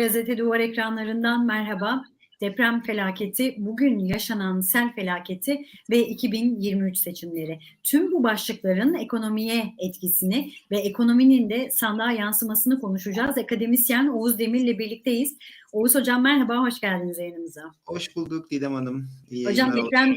Gazete Duvar ekranlarından merhaba. Deprem felaketi, bugün yaşanan sel felaketi ve 2023 seçimleri. Tüm bu başlıkların ekonomiye etkisini ve ekonominin de sandığa yansımasını konuşacağız. Akademisyen Oğuz Demir'le birlikteyiz. Oğuz Hocam merhaba, hoş geldiniz yayınımıza. Hoş bulduk Didem Hanım. İyi Hocam deprem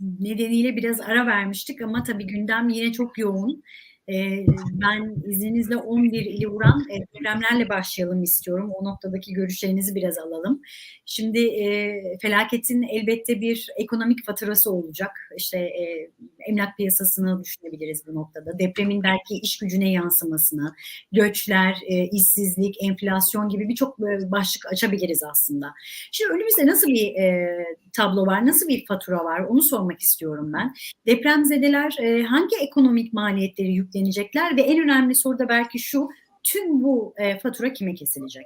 nedeniyle biraz ara vermiştik ama tabii gündem yine çok yoğun. Ee, ben izninizle 11 ili vuran e, başlayalım istiyorum. O noktadaki görüşlerinizi biraz alalım. Şimdi e, felaketin elbette bir ekonomik faturası olacak. İşte e, emlak piyasasını düşünebiliriz bu noktada. Depremin belki iş gücüne yansımasını, göçler, e, işsizlik, enflasyon gibi birçok e, başlık açabiliriz aslında. Şimdi önümüzde nasıl bir e, tablo var, nasıl bir fatura var onu sormak istiyorum ben. Depremzedeler e, hangi ekonomik maliyetleri yüklenecekler ve en önemli soru da belki şu, tüm bu e, fatura kime kesilecek?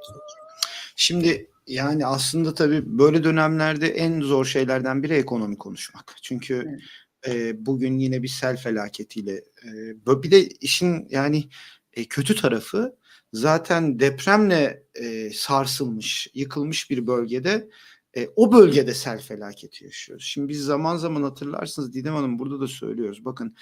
Şimdi yani aslında tabii böyle dönemlerde en zor şeylerden biri ekonomi konuşmak. Çünkü e, bugün yine bir sel felaketiyle e, bir de işin yani e, kötü tarafı zaten depremle e, sarsılmış, yıkılmış bir bölgede e, o bölgede sel felaketi yaşıyoruz. Şimdi biz zaman zaman hatırlarsınız Didem Hanım burada da söylüyoruz. Bakın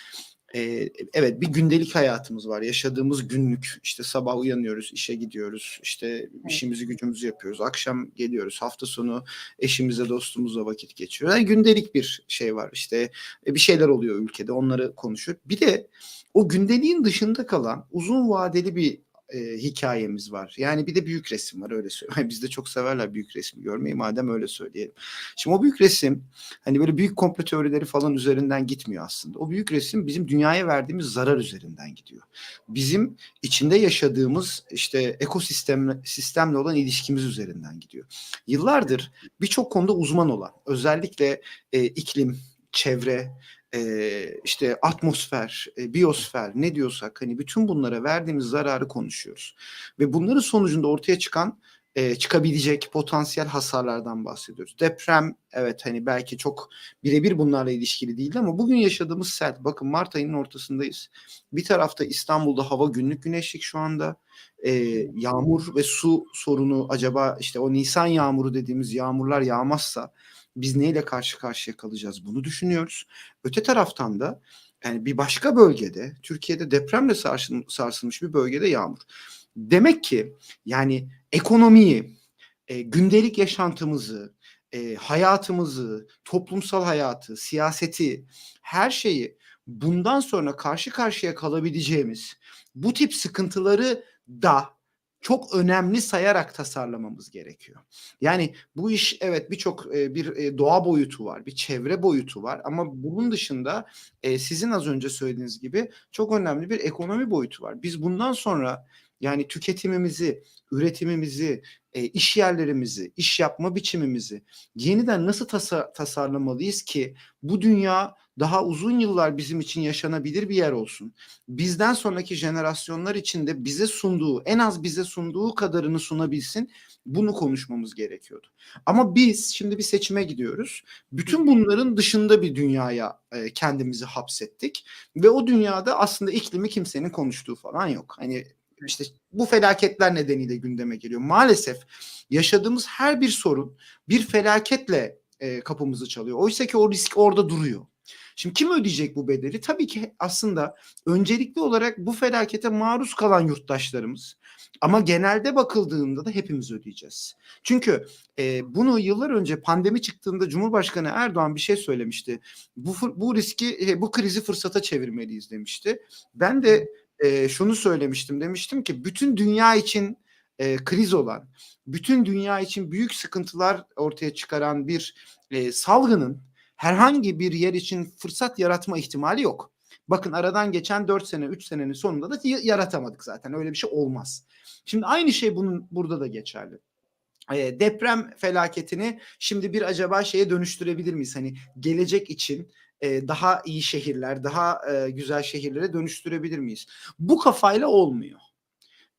e, evet bir gündelik hayatımız var. Yaşadığımız günlük işte sabah uyanıyoruz, işe gidiyoruz, işte işimizi gücümüzü yapıyoruz. Akşam geliyoruz, hafta sonu eşimize, dostumuzla vakit geçiriyoruz. Yani gündelik bir şey var. İşte e, bir şeyler oluyor ülkede, onları konuşuyor. Bir de o gündeliğin dışında kalan uzun vadeli bir e, hikayemiz var. Yani bir de büyük resim var öyle söyleyeyim. Biz de çok severler büyük resmi görmeyi madem öyle söyleyelim. Şimdi o büyük resim hani böyle büyük komplo teorileri falan üzerinden gitmiyor aslında. O büyük resim bizim dünyaya verdiğimiz zarar üzerinden gidiyor. Bizim içinde yaşadığımız işte ekosistemle sistemle olan ilişkimiz üzerinden gidiyor. Yıllardır birçok konuda uzman olan özellikle e, iklim, çevre, e, işte atmosfer, e, biyosfer ne diyorsak hani bütün bunlara verdiğimiz zararı konuşuyoruz. Ve bunların sonucunda ortaya çıkan e, çıkabilecek potansiyel hasarlardan bahsediyoruz. Deprem evet hani belki çok birebir bunlarla ilişkili değil ama bugün yaşadığımız sel bakın Mart ayının ortasındayız. Bir tarafta İstanbul'da hava günlük güneşlik şu anda. E, yağmur ve su sorunu acaba işte o Nisan yağmuru dediğimiz yağmurlar yağmazsa biz neyle karşı karşıya kalacağız bunu düşünüyoruz. Öte taraftan da yani bir başka bölgede Türkiye'de depremle sarsıl- sarsılmış bir bölgede yağmur. Demek ki yani ekonomiyi, e, gündelik yaşantımızı, e, hayatımızı, toplumsal hayatı, siyaseti, her şeyi bundan sonra karşı karşıya kalabileceğimiz bu tip sıkıntıları da çok önemli sayarak tasarlamamız gerekiyor. Yani bu iş evet birçok e, bir e, doğa boyutu var, bir çevre boyutu var ama bunun dışında e, sizin az önce söylediğiniz gibi çok önemli bir ekonomi boyutu var. Biz bundan sonra yani tüketimimizi, üretimimizi, e, iş yerlerimizi, iş yapma biçimimizi yeniden nasıl tasa- tasarlamalıyız ki bu dünya daha uzun yıllar bizim için yaşanabilir bir yer olsun. Bizden sonraki jenerasyonlar için de bize sunduğu, en az bize sunduğu kadarını sunabilsin. Bunu konuşmamız gerekiyordu. Ama biz şimdi bir seçime gidiyoruz. Bütün bunların dışında bir dünyaya e, kendimizi hapsettik ve o dünyada aslında iklimi kimsenin konuştuğu falan yok. Hani işte bu felaketler nedeniyle gündeme geliyor. Maalesef yaşadığımız her bir sorun bir felaketle e, kapımızı çalıyor. Oysa ki o risk orada duruyor. Şimdi kim ödeyecek bu bedeli? Tabii ki aslında öncelikli olarak bu felakete maruz kalan yurttaşlarımız. Ama genelde bakıldığında da hepimiz ödeyeceğiz. Çünkü e, bunu yıllar önce pandemi çıktığında Cumhurbaşkanı Erdoğan bir şey söylemişti. Bu bu riski e, bu krizi fırsata çevirmeliyiz demişti. Ben de e, şunu söylemiştim. Demiştim ki bütün dünya için e, kriz olan, bütün dünya için büyük sıkıntılar ortaya çıkaran bir e, salgının herhangi bir yer için fırsat yaratma ihtimali yok. Bakın aradan geçen 4 sene 3 senenin sonunda da yaratamadık zaten. Öyle bir şey olmaz. Şimdi aynı şey bunun burada da geçerli. Deprem felaketini şimdi bir acaba şeye dönüştürebilir miyiz? Hani gelecek için e, daha iyi şehirler, daha e, güzel şehirlere dönüştürebilir miyiz? Bu kafayla olmuyor.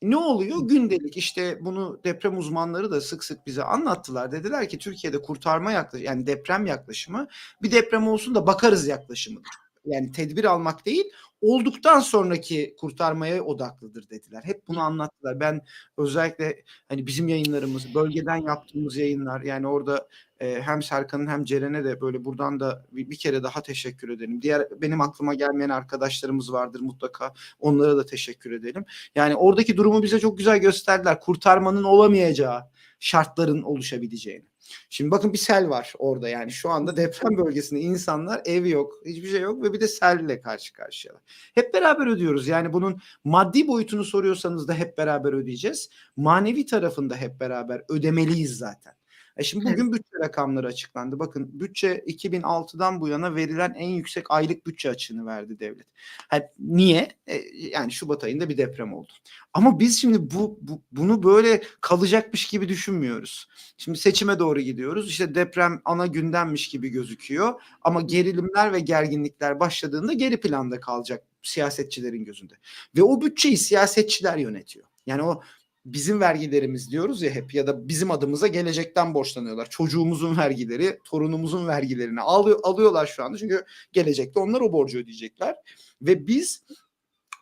Ne oluyor? Gündelik işte bunu deprem uzmanları da sık sık bize anlattılar. Dediler ki Türkiye'de kurtarma yaklaşımı yani deprem yaklaşımı bir deprem olsun da bakarız yaklaşımıdır. yani tedbir almak değil olduktan sonraki kurtarmaya odaklıdır dediler. Hep bunu anlattılar. Ben özellikle hani bizim yayınlarımız, bölgeden yaptığımız yayınlar yani orada e, hem Serkan'ın hem Ceren'e de böyle buradan da bir, bir kere daha teşekkür edelim. Diğer benim aklıma gelmeyen arkadaşlarımız vardır mutlaka. Onlara da teşekkür edelim. Yani oradaki durumu bize çok güzel gösterdiler. Kurtarmanın olamayacağı şartların oluşabileceğini. Şimdi bakın bir sel var orada yani şu anda deprem bölgesinde insanlar ev yok, hiçbir şey yok ve bir de selle karşı karşıyalar. Hep beraber ödüyoruz. Yani bunun maddi boyutunu soruyorsanız da hep beraber ödeyeceğiz. Manevi tarafında hep beraber ödemeliyiz zaten. E şimdi bugün bütçe rakamları açıklandı. Bakın bütçe 2006'dan bu yana verilen en yüksek aylık bütçe açığını verdi devlet. Yani niye? E, yani Şubat ayında bir deprem oldu. Ama biz şimdi bu, bu bunu böyle kalacakmış gibi düşünmüyoruz. Şimdi seçime doğru gidiyoruz. İşte deprem ana gündemmiş gibi gözüküyor. Ama gerilimler ve gerginlikler başladığında geri planda kalacak siyasetçilerin gözünde. Ve o bütçeyi siyasetçiler yönetiyor. Yani o bizim vergilerimiz diyoruz ya hep ya da bizim adımıza gelecekten borçlanıyorlar. Çocuğumuzun vergileri, torunumuzun vergilerini alıyor, alıyorlar şu anda. Çünkü gelecekte onlar o borcu ödeyecekler. Ve biz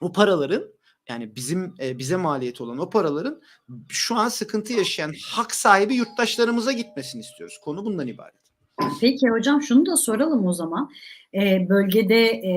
o paraların yani bizim e, bize maliyeti olan o paraların şu an sıkıntı yaşayan hak sahibi yurttaşlarımıza gitmesini istiyoruz. Konu bundan ibaret. Peki hocam şunu da soralım o zaman. Ee, bölgede e,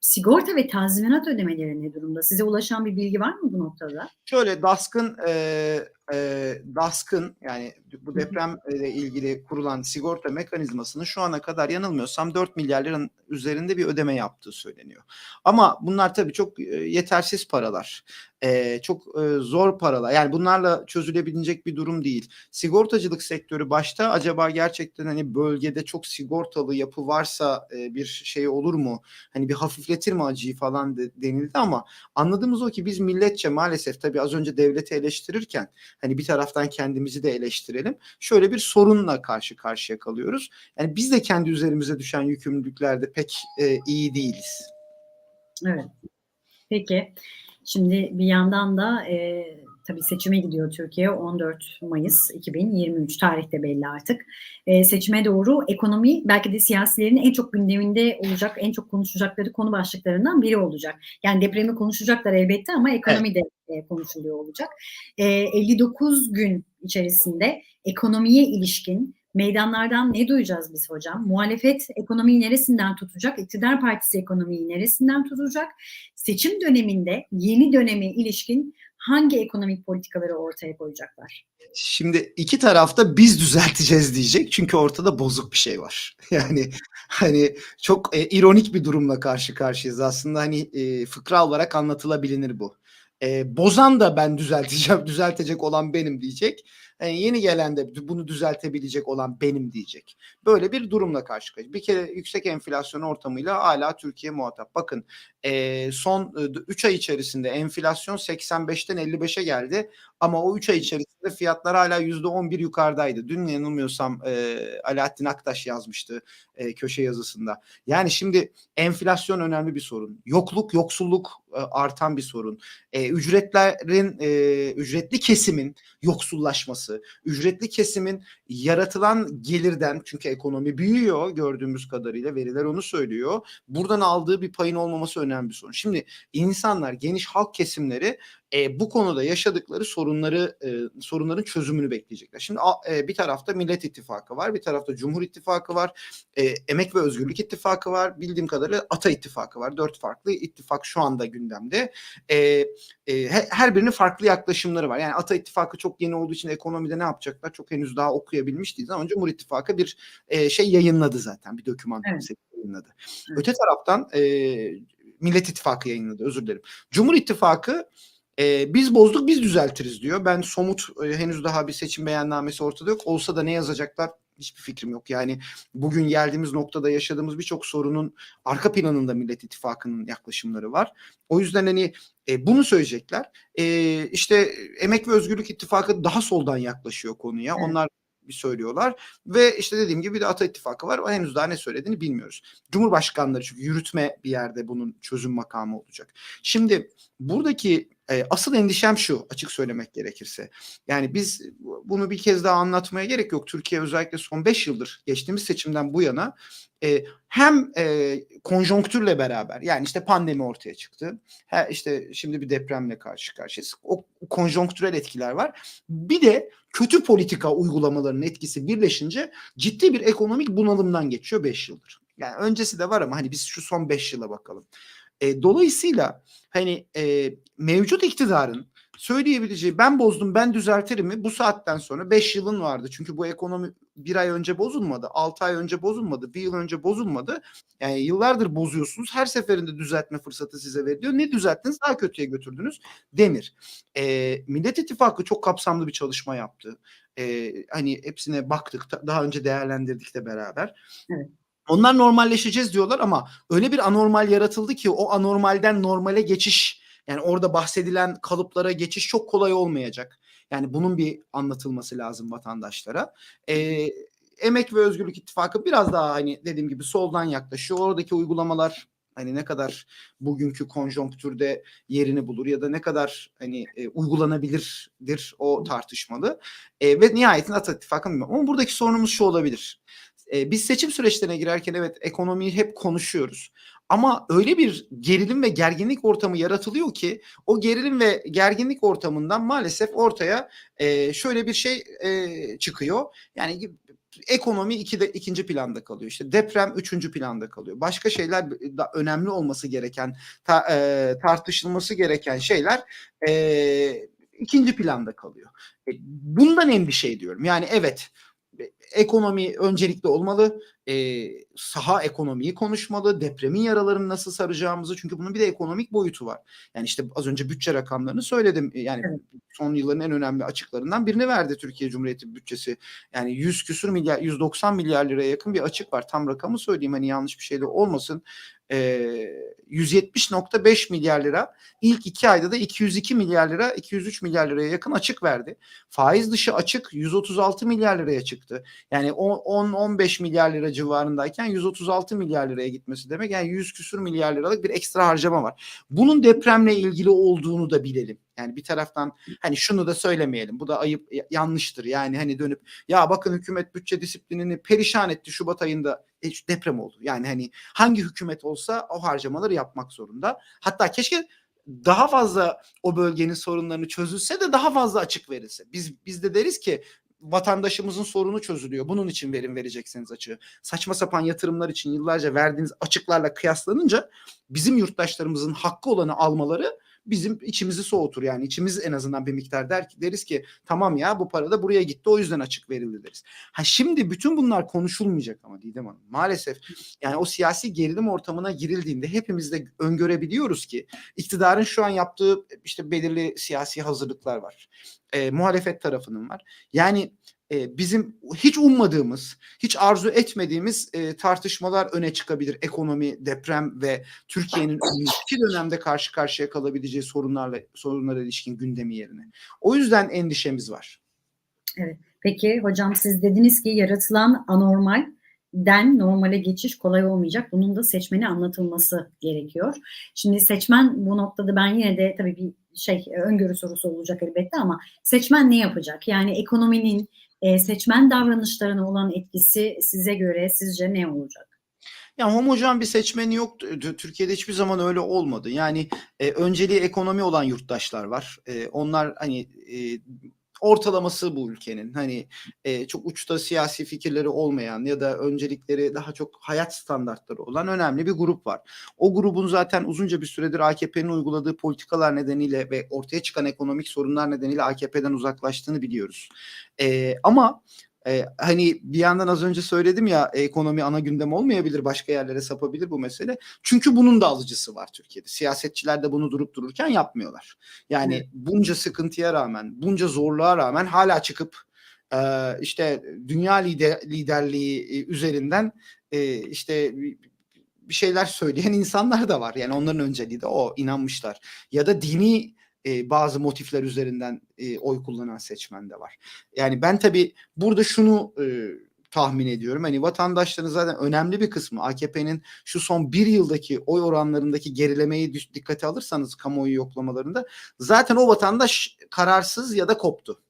sigorta ve tazminat ödemeleri ne durumda? Size ulaşan bir bilgi var mı bu noktada? Şöyle DASK'ın e, e, DASK'ın yani bu depremle ilgili kurulan sigorta mekanizmasının şu ana kadar yanılmıyorsam 4 milyar liranın üzerinde bir ödeme yaptığı söyleniyor. Ama bunlar tabii çok yetersiz paralar. E, çok e, zor paralar. Yani bunlarla çözülebilecek bir durum değil. Sigortacılık sektörü başta acaba gerçekten hani bölgede çok sigortalı yapı varsa e, bir şey olur mu? Hani bir hafifletir mi acıyı falan de, denildi ama anladığımız o ki biz milletçe maalesef tabii az önce devleti eleştirirken hani bir taraftan kendimizi de eleştirelim. Şöyle bir sorunla karşı karşıya kalıyoruz. Yani biz de kendi üzerimize düşen yükümlülüklerde pek e, iyi değiliz. Evet. Peki. Şimdi bir yandan da e, tabii seçime gidiyor Türkiye 14 Mayıs 2023 tarihte belli artık. E, seçime doğru ekonomi belki de siyasilerin en çok gündeminde olacak, en çok konuşacakları konu başlıklarından biri olacak. Yani depremi konuşacaklar elbette ama ekonomi evet. de e, konuşuluyor olacak. E, 59 gün içerisinde ekonomiye ilişkin meydanlardan ne duyacağız biz hocam? Muhalefet ekonomiyi neresinden tutacak? İktidar partisi ekonomiyi neresinden tutacak? Seçim döneminde yeni döneme ilişkin hangi ekonomik politikaları ortaya koyacaklar? Şimdi iki tarafta biz düzelteceğiz diyecek çünkü ortada bozuk bir şey var. Yani hani çok e, ironik bir durumla karşı karşıyayız aslında hani e, fıkra olarak anlatılabilir bu. E, bozan da ben düzelteceğim, düzeltecek olan benim diyecek. Yani yeni gelen de bunu düzeltebilecek olan benim diyecek. Böyle bir durumla karşı karşıya. Bir kere yüksek enflasyon ortamıyla hala Türkiye muhatap. Bakın e, son 3 ay içerisinde enflasyon 85'ten 55'e geldi. Ama o 3 ay içerisinde fiyatlar hala %11 yukarıdaydı. Dün yanılmıyorsam e, Alaaddin Aktaş yazmıştı e, köşe yazısında. Yani şimdi enflasyon önemli bir sorun. Yokluk, yoksulluk e, artan bir sorun. E, ücretlerin, e, ücretli kesimin yoksullaşması, ücretli kesimin yaratılan gelirden çünkü ekonomi büyüyor gördüğümüz kadarıyla veriler onu söylüyor. Buradan aldığı bir payın olmaması önemli bir sorun. Şimdi insanlar geniş halk kesimleri e, bu konuda yaşadıkları sorunları e, sorunların çözümünü bekleyecekler. Şimdi e, bir tarafta Millet İttifakı var, bir tarafta Cumhur İttifakı var, e, Emek ve Özgürlük İttifakı var, bildiğim kadarıyla Ata İttifakı var. Dört farklı ittifak şu anda gündemde. E, e, her birinin farklı yaklaşımları var. Yani Ata İttifakı çok yeni olduğu için ekonomide ne yapacaklar çok henüz daha okuyabilmiş değiliz ama Cumhur İttifakı bir e, şey yayınladı zaten, bir doküman evet. yayınladı. Evet. Öte taraftan e, Millet İttifakı yayınladı, özür dilerim. Cumhur İttifakı e, biz bozduk biz düzeltiriz diyor. Ben somut e, henüz daha bir seçim beyannamesi ortada yok. Olsa da ne yazacaklar hiçbir fikrim yok. Yani bugün geldiğimiz noktada yaşadığımız birçok sorunun arka planında Millet İttifakı'nın yaklaşımları var. O yüzden hani e, bunu söyleyecekler. E, işte Emek ve Özgürlük İttifakı daha soldan yaklaşıyor konuya. Evet. Onlar bir söylüyorlar ve işte dediğim gibi bir de Ata İttifakı var. O henüz daha ne söylediğini bilmiyoruz. Cumhurbaşkanları çünkü yürütme bir yerde bunun çözüm makamı olacak. Şimdi buradaki E, asıl endişem şu açık söylemek gerekirse. Yani biz bunu bir kez daha anlatmaya gerek yok. Türkiye özellikle son 5 yıldır geçtiğimiz seçimden bu yana e, hem e, konjonktürle beraber yani işte pandemi ortaya çıktı. İşte şimdi bir depremle karşı karşıyayız. O konjonktürel etkiler var. Bir de kötü politika uygulamalarının etkisi birleşince ciddi bir ekonomik bunalımdan geçiyor 5 yıldır. Yani öncesi de var ama hani biz şu son 5 yıla bakalım. E, dolayısıyla hani e, mevcut iktidarın söyleyebileceği ben bozdum ben düzeltirim mi bu saatten sonra 5 yılın vardı. Çünkü bu ekonomi bir ay önce bozulmadı, 6 ay önce bozulmadı, bir yıl önce bozulmadı. Yani yıllardır bozuyorsunuz. Her seferinde düzeltme fırsatı size veriliyor. Ne düzelttiniz? Daha kötüye götürdünüz. Demir. E, Millet İttifakı çok kapsamlı bir çalışma yaptı. E, hani hepsine baktık. Daha önce değerlendirdik de beraber. Evet. Onlar normalleşeceğiz diyorlar ama öyle bir anormal yaratıldı ki o anormalden normale geçiş yani orada bahsedilen kalıplara geçiş çok kolay olmayacak. Yani bunun bir anlatılması lazım vatandaşlara. Ee, Emek ve Özgürlük İttifakı biraz daha hani dediğim gibi soldan yaklaşıyor. Oradaki uygulamalar hani ne kadar bugünkü konjonktürde yerini bulur ya da ne kadar hani e, uygulanabilirdir o tartışmalı. E, ve nihayetinde Ata İttifakı ama buradaki sorunumuz şu olabilir. E, biz seçim süreçlerine girerken evet ekonomiyi hep konuşuyoruz. Ama öyle bir gerilim ve gerginlik ortamı yaratılıyor ki o gerilim ve gerginlik ortamından maalesef ortaya e, şöyle bir şey e, çıkıyor. Yani ekonomi iki de, ikinci planda kalıyor. İşte deprem üçüncü planda kalıyor. Başka şeyler da önemli olması gereken, ta, e, tartışılması gereken şeyler e, ikinci planda kalıyor. E, bundan endişe ediyorum. Yani evet ekonomi öncelikli olmalı. E, saha ekonomiyi konuşmalı. Depremin yaralarını nasıl saracağımızı. Çünkü bunun bir de ekonomik boyutu var. Yani işte az önce bütçe rakamlarını söyledim. Yani evet. son yılların en önemli açıklarından birini verdi Türkiye Cumhuriyeti bütçesi. Yani 100 küsür milyar, 190 milyar liraya yakın bir açık var. Tam rakamı söyleyeyim hani yanlış bir şey de olmasın. E, 170.5 milyar lira. İlk iki ayda da 202 milyar lira, 203 milyar liraya yakın açık verdi. Faiz dışı açık 136 milyar liraya çıktı. Yani 10-15 milyar lira civarındayken 136 milyar liraya gitmesi demek. Yani 100 küsür milyar liralık bir ekstra harcama var. Bunun depremle ilgili olduğunu da bilelim. Yani bir taraftan hani şunu da söylemeyelim. Bu da ayıp yanlıştır. Yani hani dönüp ya bakın hükümet bütçe disiplinini perişan etti Şubat ayında e, deprem oldu. Yani hani hangi hükümet olsa o harcamaları yapmak zorunda. Hatta keşke daha fazla o bölgenin sorunlarını çözülse de daha fazla açık verilse. Biz biz de deriz ki vatandaşımızın sorunu çözülüyor. Bunun için verim vereceksiniz açığı. Saçma sapan yatırımlar için yıllarca verdiğiniz açıklarla kıyaslanınca bizim yurttaşlarımızın hakkı olanı almaları bizim içimizi soğutur. Yani içimiz en azından bir miktar der ki deriz ki tamam ya bu para da buraya gitti o yüzden açık verildi deriz. Ha şimdi bütün bunlar konuşulmayacak ama Didem Hanım. Maalesef yani o siyasi gerilim ortamına girildiğinde hepimiz de öngörebiliyoruz ki iktidarın şu an yaptığı işte belirli siyasi hazırlıklar var. E, muhalefet tarafının var. Yani e, bizim hiç ummadığımız, hiç arzu etmediğimiz e, tartışmalar öne çıkabilir. Ekonomi, deprem ve Türkiye'nin önümüzdeki dönemde karşı karşıya kalabileceği sorunlarla sorunlara ilişkin gündemi yerine. O yüzden endişemiz var. Evet. Peki hocam siz dediniz ki yaratılan anormal den normale geçiş kolay olmayacak. Bunun da seçmeni anlatılması gerekiyor. Şimdi seçmen bu noktada ben yine de tabii bir şey öngörü sorusu olacak elbette ama seçmen ne yapacak? Yani ekonominin e, seçmen davranışlarına olan etkisi size göre sizce ne olacak? Ya homojen bir seçmeni yok. Türkiye'de hiçbir zaman öyle olmadı. Yani e, önceliği ekonomi olan yurttaşlar var. E, onlar hani e, ortalaması bu ülkenin. Hani e, çok uçta siyasi fikirleri olmayan ya da öncelikleri daha çok hayat standartları olan önemli bir grup var. O grubun zaten uzunca bir süredir AKP'nin uyguladığı politikalar nedeniyle ve ortaya çıkan ekonomik sorunlar nedeniyle AKP'den uzaklaştığını biliyoruz. E, ama ee, hani bir yandan az önce söyledim ya ekonomi ana gündem olmayabilir başka yerlere sapabilir bu mesele. Çünkü bunun da alıcısı var Türkiye'de. Siyasetçiler de bunu durup dururken yapmıyorlar. Yani evet. bunca sıkıntıya rağmen, bunca zorluğa rağmen hala çıkıp e, işte dünya lider, liderliği üzerinden e, işte bir şeyler söyleyen insanlar da var. Yani onların önceliği de o inanmışlar. Ya da dini e, bazı motifler üzerinden e, oy kullanan seçmen de var. Yani ben tabii burada şunu e, tahmin ediyorum. Hani vatandaşların zaten önemli bir kısmı AKP'nin şu son bir yıldaki oy oranlarındaki gerilemeyi dikkate alırsanız kamuoyu yoklamalarında zaten o vatandaş kararsız ya da koptu.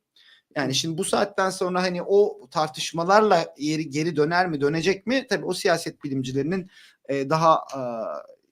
Yani şimdi bu saatten sonra hani o tartışmalarla yeri geri döner mi dönecek mi? Tabii o siyaset bilimcilerinin e, daha e,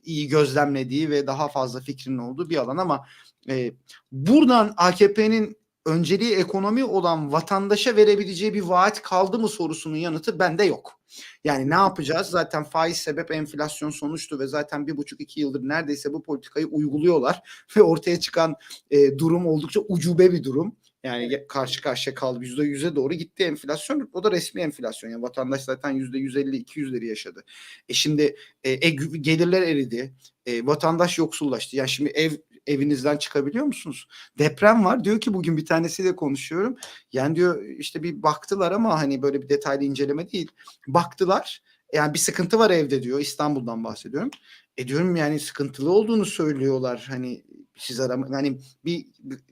iyi gözlemlediği ve daha fazla fikrinin olduğu bir alan ama e, buradan AKP'nin önceliği ekonomi olan vatandaşa verebileceği bir vaat kaldı mı sorusunun yanıtı bende yok. Yani ne yapacağız? Zaten faiz sebep enflasyon sonuçtu ve zaten bir buçuk iki yıldır neredeyse bu politikayı uyguluyorlar ve ortaya çıkan e, durum oldukça ucube bir durum. Yani karşı karşıya kaldı. Yüzde yüze doğru gitti enflasyon. O da resmi enflasyon. Yani vatandaş zaten yüzde yüz elli iki yüzleri yaşadı. E şimdi e, e, gelirler eridi. E, vatandaş yoksullaştı. Yani şimdi ev evinizden çıkabiliyor musunuz? Deprem var. Diyor ki bugün bir tanesiyle konuşuyorum. Yani diyor işte bir baktılar ama hani böyle bir detaylı inceleme değil. Baktılar. Yani bir sıkıntı var evde diyor. İstanbul'dan bahsediyorum. E diyorum yani sıkıntılı olduğunu söylüyorlar. Hani siz arama hani bir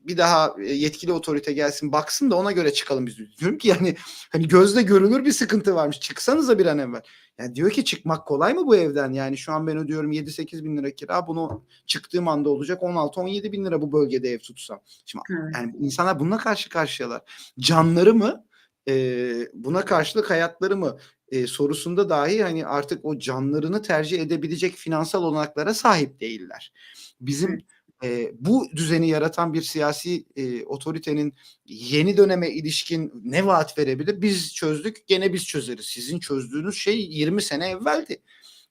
bir daha yetkili otorite gelsin baksın da ona göre çıkalım biz diyorum ki yani hani gözle görünür bir sıkıntı varmış. Çıksanıza bir an evvel. Yani diyor ki çıkmak kolay mı bu evden? Yani şu an ben ödüyorum 7-8 bin lira kira. Bunu çıktığım anda olacak 16-17 bin lira bu bölgede ev tutsam. Şimdi Evet. yani insanlar bununla karşı karşıyalar. Canları mı e, buna karşılık hayatları mı e, sorusunda dahi hani artık o canlarını tercih edebilecek finansal olanaklara sahip değiller. Bizim e, bu düzeni yaratan bir siyasi e, otoritenin yeni döneme ilişkin ne vaat verebilir? Biz çözdük, gene biz çözeriz. Sizin çözdüğünüz şey 20 sene evveldi.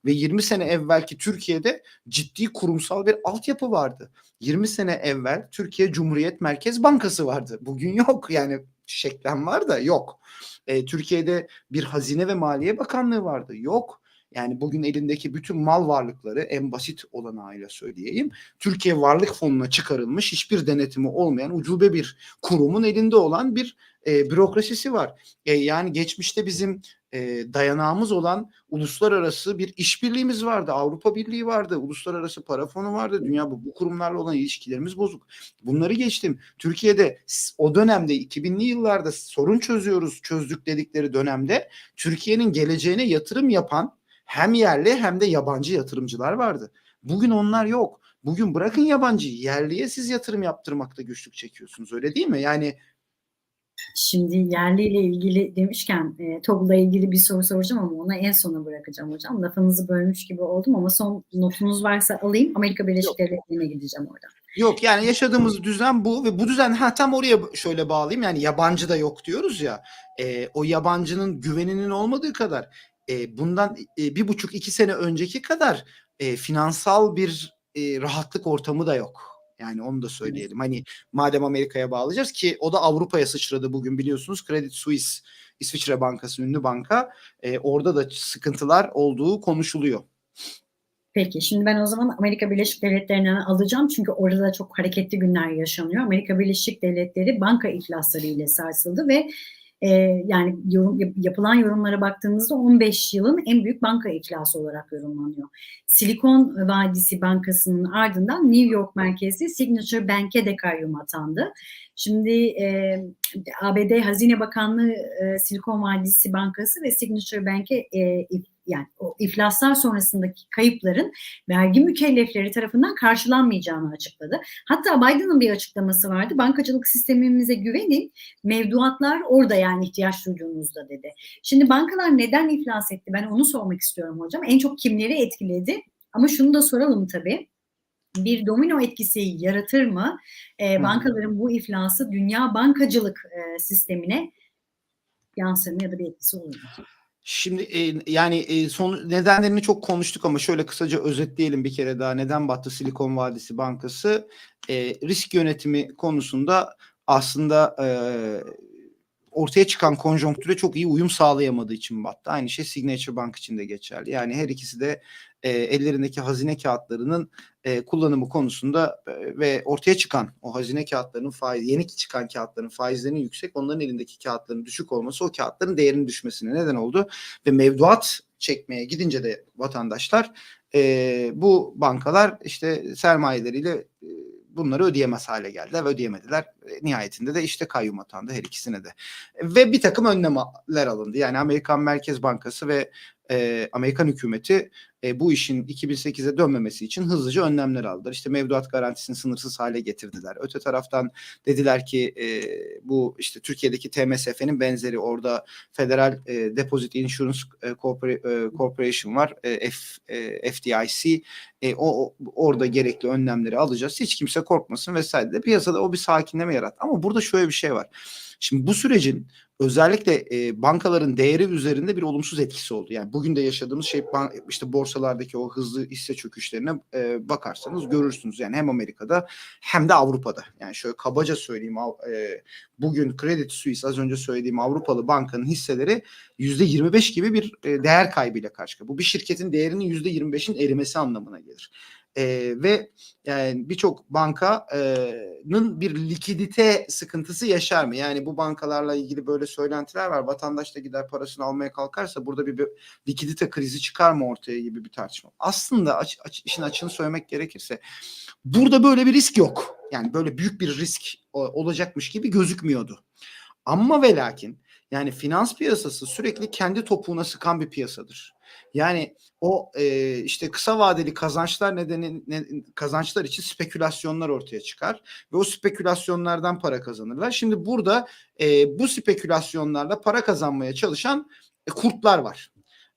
Ve 20 sene evvelki Türkiye'de ciddi kurumsal bir altyapı vardı. 20 sene evvel Türkiye Cumhuriyet Merkez Bankası vardı. Bugün yok yani şeklen var da yok. E, Türkiye'de bir Hazine ve Maliye Bakanlığı vardı. Yok. Yani bugün elindeki bütün mal varlıkları en basit olanağıyla söyleyeyim. Türkiye Varlık Fonu'na çıkarılmış hiçbir denetimi olmayan ucube bir kurumun elinde olan bir e, bürokrasisi var. E, yani geçmişte bizim e, dayanağımız olan uluslararası bir işbirliğimiz vardı. Avrupa Birliği vardı, uluslararası para fonu vardı. Dünya bu, bu kurumlarla olan ilişkilerimiz bozuk. Bunları geçtim. Türkiye'de o dönemde 2000'li yıllarda sorun çözüyoruz, çözdük dedikleri dönemde Türkiye'nin geleceğine yatırım yapan hem yerli hem de yabancı yatırımcılar vardı. Bugün onlar yok. Bugün bırakın yabancı yerliye siz yatırım yaptırmakta güçlük çekiyorsunuz öyle değil mi? Yani Şimdi yerliyle ilgili demişken e, TOG'la ilgili bir soru soracağım ama ona en sona bırakacağım hocam. Lafınızı bölmüş gibi oldum ama son notunuz varsa alayım. Amerika Birleşik. Devletleri'ne gideceğim orada. Yok yani yaşadığımız düzen bu ve bu düzen ha tam oraya şöyle bağlayayım yani yabancı da yok diyoruz ya e, o yabancının güveninin olmadığı kadar e, bundan e, bir buçuk iki sene önceki kadar e, finansal bir e, rahatlık ortamı da yok. Yani onu da söyleyelim. Hani madem Amerika'ya bağlayacağız ki o da Avrupa'ya sıçradı bugün biliyorsunuz. Credit Suisse İsviçre Bankası ünlü banka e, orada da sıkıntılar olduğu konuşuluyor. Peki şimdi ben o zaman Amerika Birleşik Devletleri'nden alacağım çünkü orada da çok hareketli günler yaşanıyor. Amerika Birleşik Devletleri banka iflasları ile sarsıldı ve e, yani yorum, yap- yapılan yorumlara baktığımızda 15 yılın en büyük banka iflası olarak yorumlanıyor. Silikon Vadisi Bankası'nın ardından New York merkezli Signature Bank'e de kayyum atandı. Şimdi e, ABD Hazine Bakanlığı e, Silikon Vadisi Bankası ve Signature Bank'e e, yani o iflaslar sonrasındaki kayıpların vergi mükellefleri tarafından karşılanmayacağını açıkladı. Hatta Biden'ın bir açıklaması vardı. Bankacılık sistemimize güvenin, mevduatlar orada yani ihtiyaç duyduğunuzda dedi. Şimdi bankalar neden iflas etti? Ben onu sormak istiyorum hocam. En çok kimleri etkiledi? Ama şunu da soralım tabii. Bir domino etkisi yaratır mı? Hı. bankaların bu iflası dünya bankacılık e, sistemine yansır mı ya da bir etkisi olur mu? Şimdi e, yani e, son nedenlerini çok konuştuk ama şöyle kısaca özetleyelim bir kere daha. Neden battı Silikon Vadisi Bankası? E, risk yönetimi konusunda aslında e, ortaya çıkan konjonktüre çok iyi uyum sağlayamadığı için battı. Aynı şey Signature Bank için de geçerli. Yani her ikisi de e, ellerindeki hazine kağıtlarının e, kullanımı konusunda e, ve ortaya çıkan o hazine kağıtlarının faiz yeni çıkan kağıtların faizlerinin yüksek, onların elindeki kağıtların düşük olması o kağıtların değerinin düşmesine neden oldu ve mevduat çekmeye gidince de vatandaşlar e, bu bankalar işte sermayeleriyle e, bunları ödeyemez hale geldiler ve ödeyemediler. E, nihayetinde de işte kayyum atandı her ikisine de. Ve bir takım önlemler alındı. Yani Amerikan Merkez Bankası ve e, Amerikan hükümeti e, bu işin 2008'e dönmemesi için hızlıca önlemler aldılar. İşte mevduat garantisini sınırsız hale getirdiler. Öte taraftan dediler ki e, bu işte Türkiye'deki TMSF'nin benzeri orada Federal e, Deposit Insurance e, e, Corporation var. E, F, e, FDIC. E, o, o orada gerekli önlemleri alacağız. Hiç kimse korkmasın vesaire de piyasada o bir sakinleme yarattı. Ama burada şöyle bir şey var. Şimdi bu sürecin özellikle e, bankaların değeri üzerinde bir olumsuz etkisi oldu. Yani bugün de yaşadığımız şey işte borsalardaki o hızlı hisse çöküşlerine e, bakarsanız görürsünüz. Yani hem Amerika'da hem de Avrupa'da. Yani şöyle kabaca söyleyeyim e, bugün Credit Suisse az önce söylediğim Avrupalı bankanın hisseleri yüzde 25 gibi bir e, değer kaybıyla karşı. Bu bir şirketin değerinin yüzde 25'in erimesi anlamına gelir. E, ve yani birçok bankanın bir likidite sıkıntısı yaşar mı? Yani bu bankalarla ilgili böyle söylentiler var. Vatandaş da gider parasını almaya kalkarsa burada bir, bir likidite krizi çıkar mı ortaya gibi bir tartışma. Aslında aç, aç, işin açığını söylemek gerekirse burada böyle bir risk yok. Yani böyle büyük bir risk olacakmış gibi gözükmüyordu. Ama ve lakin yani finans piyasası sürekli kendi topuğuna sıkan bir piyasadır. Yani o e, işte kısa vadeli kazançlar nedeni ne- kazançlar için spekülasyonlar ortaya çıkar ve o spekülasyonlardan para kazanırlar. Şimdi burada e, bu spekülasyonlarla para kazanmaya çalışan e, kurtlar var.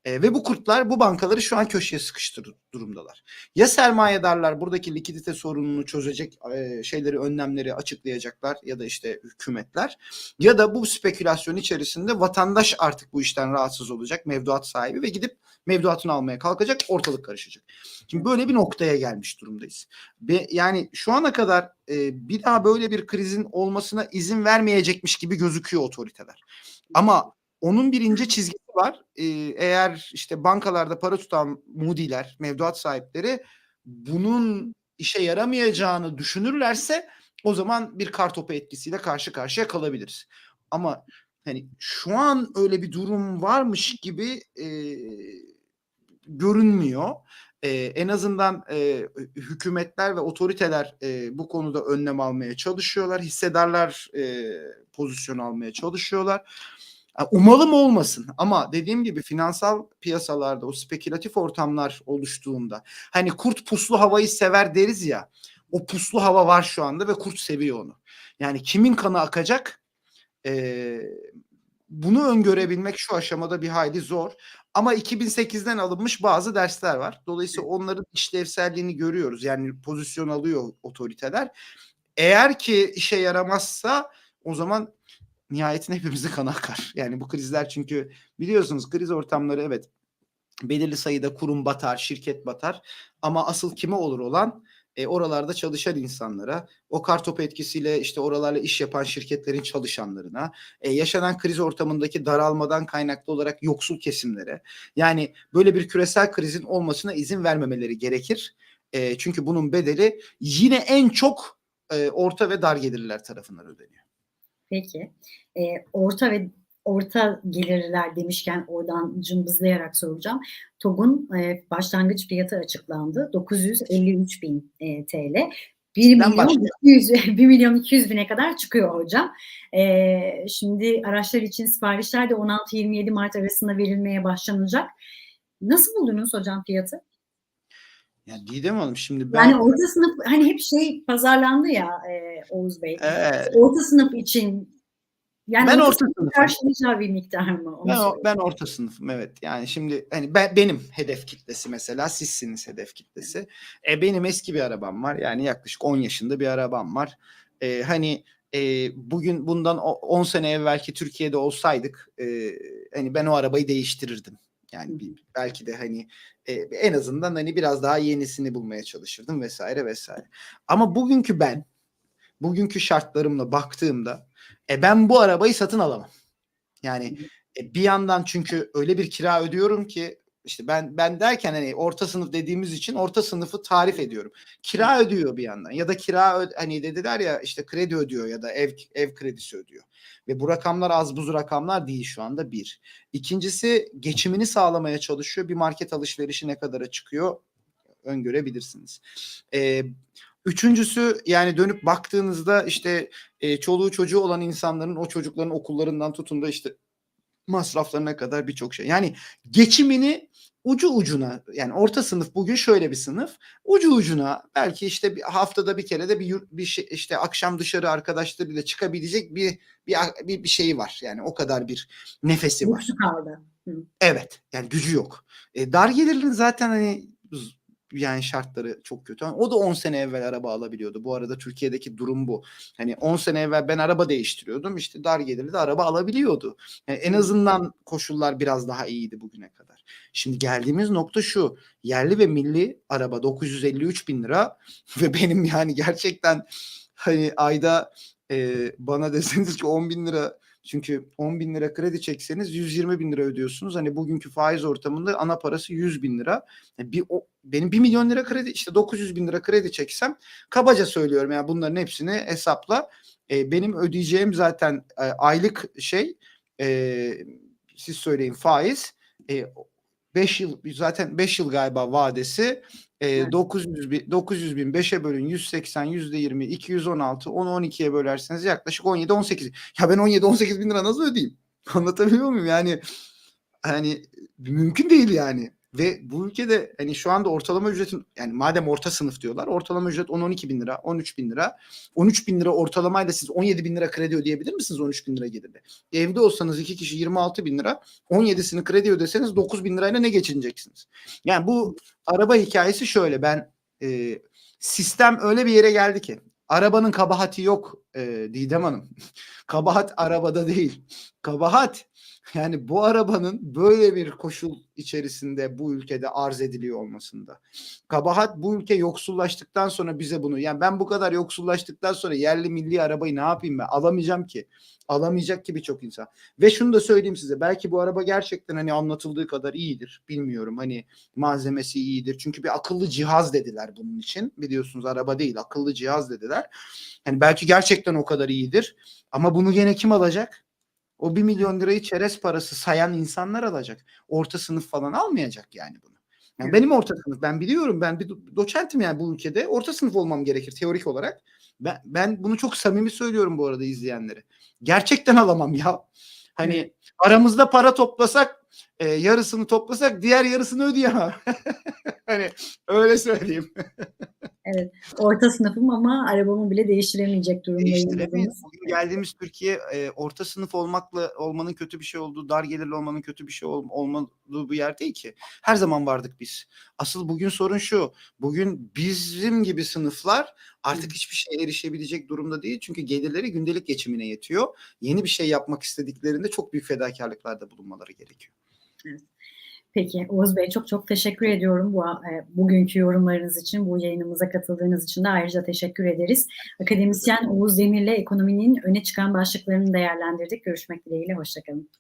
E, ve bu kurtlar bu bankaları şu an köşeye sıkıştır durumdalar. Ya sermayedarlar buradaki likidite sorununu çözecek e, şeyleri, önlemleri açıklayacaklar ya da işte hükümetler ya da bu spekülasyon içerisinde vatandaş artık bu işten rahatsız olacak, mevduat sahibi ve gidip mevduatını almaya kalkacak, ortalık karışacak. Şimdi böyle bir noktaya gelmiş durumdayız. Ve yani şu ana kadar e, bir daha böyle bir krizin olmasına izin vermeyecekmiş gibi gözüküyor otoriteler. Ama onun bir ince çizgisi var. Ee, eğer işte bankalarda para tutan mudiler, mevduat sahipleri bunun işe yaramayacağını düşünürlerse o zaman bir kartopu etkisiyle karşı karşıya kalabiliriz. Ama hani şu an öyle bir durum varmış gibi e, görünmüyor. E, en azından e, hükümetler ve otoriteler e, bu konuda önlem almaya çalışıyorlar. Hissedarlar e, pozisyon almaya çalışıyorlar. Umalım olmasın ama dediğim gibi finansal piyasalarda o spekülatif ortamlar oluştuğunda hani kurt puslu havayı sever deriz ya o puslu hava var şu anda ve kurt seviyor onu. Yani kimin kanı akacak Ee, bunu öngörebilmek şu aşamada bir hayli zor. Ama 2008'den alınmış bazı dersler var. Dolayısıyla onların işlevselliğini görüyoruz. Yani pozisyon alıyor otoriteler. Eğer ki işe yaramazsa o zaman nihayetinde hepimizin kanı akar. Yani bu krizler çünkü biliyorsunuz kriz ortamları evet belirli sayıda kurum batar, şirket batar ama asıl kime olur olan e, oralarda çalışan insanlara, o kartopu etkisiyle işte oralarla iş yapan şirketlerin çalışanlarına, e, yaşanan kriz ortamındaki daralmadan kaynaklı olarak yoksul kesimlere. Yani böyle bir küresel krizin olmasına izin vermemeleri gerekir. E, çünkü bunun bedeli yine en çok e, orta ve dar gelirler tarafından ödeniyor. Peki. E, orta ve orta gelirler demişken oradan cımbızlayarak soracağım. TOG'un e, başlangıç fiyatı açıklandı. 953 bin e, TL. 1 Ben milyon, başlayayım. 200, 1 milyon 200 bine kadar çıkıyor hocam. E, şimdi araçlar için siparişler de 16-27 Mart arasında verilmeye başlanacak. Nasıl buldunuz hocam fiyatı? Yani Didem Hanım şimdi ben Yani orta sınıf hani hep şey pazarlandı ya e, Oğuz Bey. Evet. Orta sınıf için yani Ben orta orta sınıfım. karşılayacağı bir miktar mı? Onu Ben, söyleyeyim. ben orta sınıfım evet. Yani şimdi hani ben, benim hedef kitlesi mesela sizsiniz hedef kitlesi. E, benim eski bir arabam var. Yani yaklaşık 10 yaşında bir arabam var. E, hani e, bugün bundan o- 10 sene evvelki Türkiye'de olsaydık e, hani ben o arabayı değiştirirdim. Yani bir, belki de hani e, en azından hani biraz daha yenisini bulmaya çalışırdım vesaire vesaire. Ama bugünkü ben bugünkü şartlarımla baktığımda e, ben bu arabayı satın alamam. Yani e, bir yandan çünkü öyle bir kira ödüyorum ki işte ben ben derken hani orta sınıf dediğimiz için orta sınıfı tarif ediyorum. Kira ödüyor bir yandan ya da kira ö- hani dediler ya işte kredi ödüyor ya da ev ev kredisi ödüyor. Ve bu rakamlar az buz rakamlar değil şu anda bir. İkincisi geçimini sağlamaya çalışıyor. Bir market alışverişi ne kadara çıkıyor? öngörebilirsiniz. E, üçüncüsü yani dönüp baktığınızda işte e, çoluğu çocuğu olan insanların o çocukların okullarından tutun da işte masraflarına kadar birçok şey. Yani geçimini ucu ucuna yani orta sınıf bugün şöyle bir sınıf ucu ucuna belki işte bir haftada bir kere de bir bir şey işte akşam dışarı arkadaşlarıyla çıkabilecek bir bir bir, bir şeyi var. Yani o kadar bir nefesi var. Lüksü kaldı. Evet. Yani gücü yok. E, dar gelirli zaten hani yani şartları çok kötü. O da 10 sene evvel araba alabiliyordu. Bu arada Türkiye'deki durum bu. Hani 10 sene evvel ben araba değiştiriyordum. İşte dar gelirli de araba alabiliyordu. Yani en azından koşullar biraz daha iyiydi bugüne kadar. Şimdi geldiğimiz nokta şu. Yerli ve milli araba 953 bin lira ve benim yani gerçekten hani ayda e, bana deseniz ki 10 bin lira çünkü 10 bin lira kredi çekseniz 120 bin lira ödüyorsunuz. Hani bugünkü faiz ortamında ana parası 100 bin lira. Yani bir o, benim 1 milyon lira kredi işte 900 bin lira kredi çeksem kabaca söylüyorum yani bunların hepsini hesapla. E, benim ödeyeceğim zaten e, aylık şey e, siz söyleyin faiz e, 5 yıl zaten 5 yıl galiba vadesi e, Evet. 900 bin 900 bin 5'e bölün 180 yüzde 20 216 onu 12'ye bölerseniz yaklaşık 17 18 ya ben 17 18 bin lira nasıl ödeyeyim? Anlatabiliyor muyum? Yani hani mümkün değil yani ve bu ülkede hani şu anda ortalama ücretin yani madem orta sınıf diyorlar ortalama ücret 10-12 bin lira 13 bin lira. 13 bin lira ortalamayla siz 17 bin lira kredi ödeyebilir misiniz 13 bin lira gelirle evde olsanız iki kişi 26 bin lira 17'sini kredi ödeseniz 9 bin lirayla ne geçineceksiniz? Yani bu araba hikayesi şöyle ben e, sistem öyle bir yere geldi ki arabanın kabahati yok e, Didem Hanım. Kabahat arabada değil. Kabahat yani bu arabanın böyle bir koşul içerisinde bu ülkede arz ediliyor olmasında. Kabahat bu ülke yoksullaştıktan sonra bize bunu yani ben bu kadar yoksullaştıktan sonra yerli milli arabayı ne yapayım ben alamayacağım ki. Alamayacak ki birçok insan. Ve şunu da söyleyeyim size belki bu araba gerçekten hani anlatıldığı kadar iyidir. Bilmiyorum hani malzemesi iyidir. Çünkü bir akıllı cihaz dediler bunun için. Biliyorsunuz araba değil akıllı cihaz dediler. Yani belki gerçekten o kadar iyidir. Ama bunu gene kim alacak? O 1 milyon lirayı çerez parası sayan insanlar alacak. Orta sınıf falan almayacak yani bunu. Yani benim orta sınıf ben biliyorum ben bir do- doçentim yani bu ülkede orta sınıf olmam gerekir teorik olarak. Ben, ben bunu çok samimi söylüyorum bu arada izleyenlere. Gerçekten alamam ya. Hani aramızda para toplasak e, yarısını toplasak diğer yarısını ödeyemem. hani öyle söyleyeyim. Orta sınıfım ama arabamı bile değiştiremeyecek durumdayım. Değiştiremeyiz. Bugün geldiğimiz Türkiye e, orta sınıf olmakla olmanın kötü bir şey olduğu, dar gelirli olmanın kötü bir şey ol, olmadığı bir yer değil ki. Her zaman vardık biz. Asıl bugün sorun şu. Bugün bizim gibi sınıflar artık hiçbir şeye erişebilecek durumda değil. Çünkü gelirleri gündelik geçimine yetiyor. Yeni bir şey yapmak istediklerinde çok büyük fedakarlıklarda bulunmaları gerekiyor. Peki Oğuz Bey çok çok teşekkür ediyorum bu e, bugünkü yorumlarınız için, bu yayınımıza katıldığınız için de ayrıca teşekkür ederiz. Akademisyen Oğuz Demir'le ekonominin öne çıkan başlıklarını değerlendirdik. Görüşmek dileğiyle, hoşçakalın.